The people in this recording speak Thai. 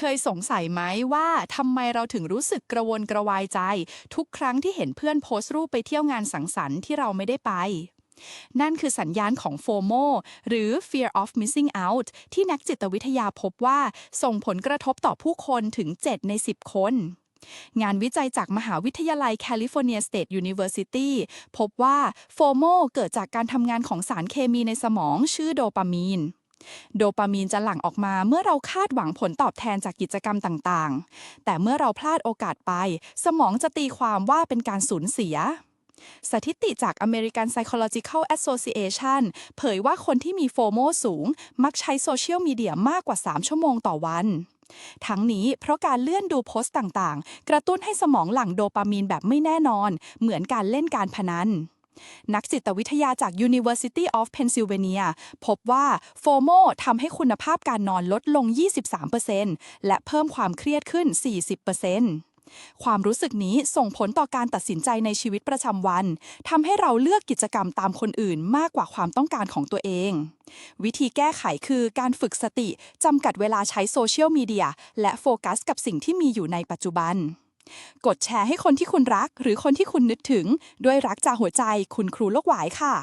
เคยสงสัยไหมว่าทำไมเราถึงรู้สึกกระวนกระวายใจ ทุกครั้งที่เห็นเพื่อนโพสต์รูปไปเที่ยวงานสังสรรค์ที่เราไม่ได้ไปนั่นคือสัญญาณของ FOMO หรือ Fear of Missing Out ที่นักจิตวิทยาพบว่า ส่งผลกระทบต่อผู้คนถึง 7 ใน 10 คน งานวิจัยจากมหาวิทยาลัย California State University พบว่า FOMO เกิดจากการทำงานของสารเคมีในสมองชื่อโดปามีน โดปามีนจะหลั่งออกมาเมื่อเราคาดหวังผลตอบแทนจากกิจกรรมต่างๆ แต่เมื่อเราพลาดโอกาสไป สมองจะตีความว่าเป็นการสูญเสีย สถิติจาก American Psychological Association เผยว่าคนที่มีโฟโมสูง มักใช้โซเชียลมีเดียมากกว่า 3 ชั่วโมงต่อวัน ทั้งนี้เพราะการเลื่อนดูโพสต์ต่างๆ กระตุ้นให้สมองหลั่งโดปามีนแบบไม่แน่นอน เหมือนการเล่นการพนัน นักจิตวิทยาจาก University of Pennsylvania พบว่าโฟโมทำให้คุณภาพการนอนลดลง 23%และเพิ่มความเครียดขึ้น 40%ความรู้สึกนี้ส่งผลต่อการตัดสินใจในชีวิตประจำวันทำให้เราเลือกกิจกรรมตามคนอื่นมากกว่าความต้องการของตัวเอง วิธีแก้ไขคือการฝึกสติจำกัดเวลาใช้โซเชียลมีเดียและโฟกัสกับสิ่งที่มีอยู่ในปัจจุบัน กดแชร์ให้คนที่คุณรัก หรือคนที่คุณนึกถึง ด้วยรักจากหัวใจคุณครูโลกหวายค่ะ